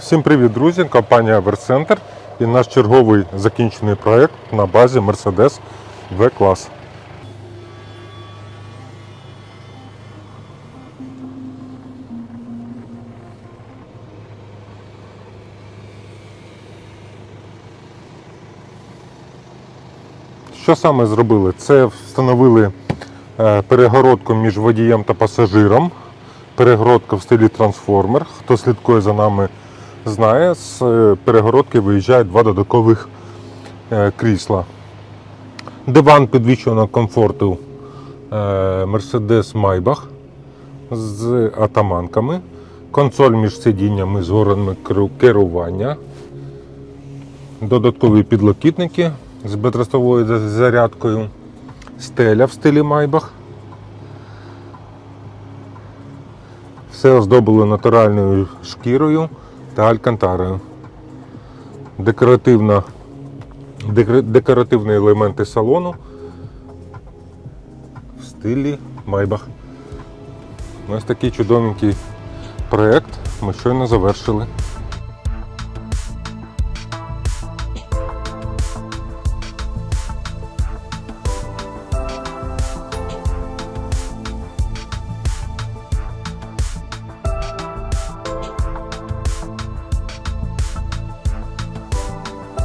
Всім привіт, друзі! Компанія Верцентр і наш черговий закінчений проект на базі Mercedes V-клас. Що саме зробили? Це встановили е, перегородку між водієм та пасажиром. Перегородка в стилі трансформер. Хто слідкує за нами, знає, з е, перегородки виїжджають два додаткових е, крісла. Диван підвищеного комфорту е, Mercedes Maybach з атаманками. Консоль між сидіннями з органами керування. Додаткові підлокітники з бездростовою зарядкою. Стеля в стилі Maybach. Все оздобили натуральною шкірою та алькантарою. Декоративна, декоративні елементи салону в стилі Майбах. Ось такий чудовенький проєкт ми щойно завершили.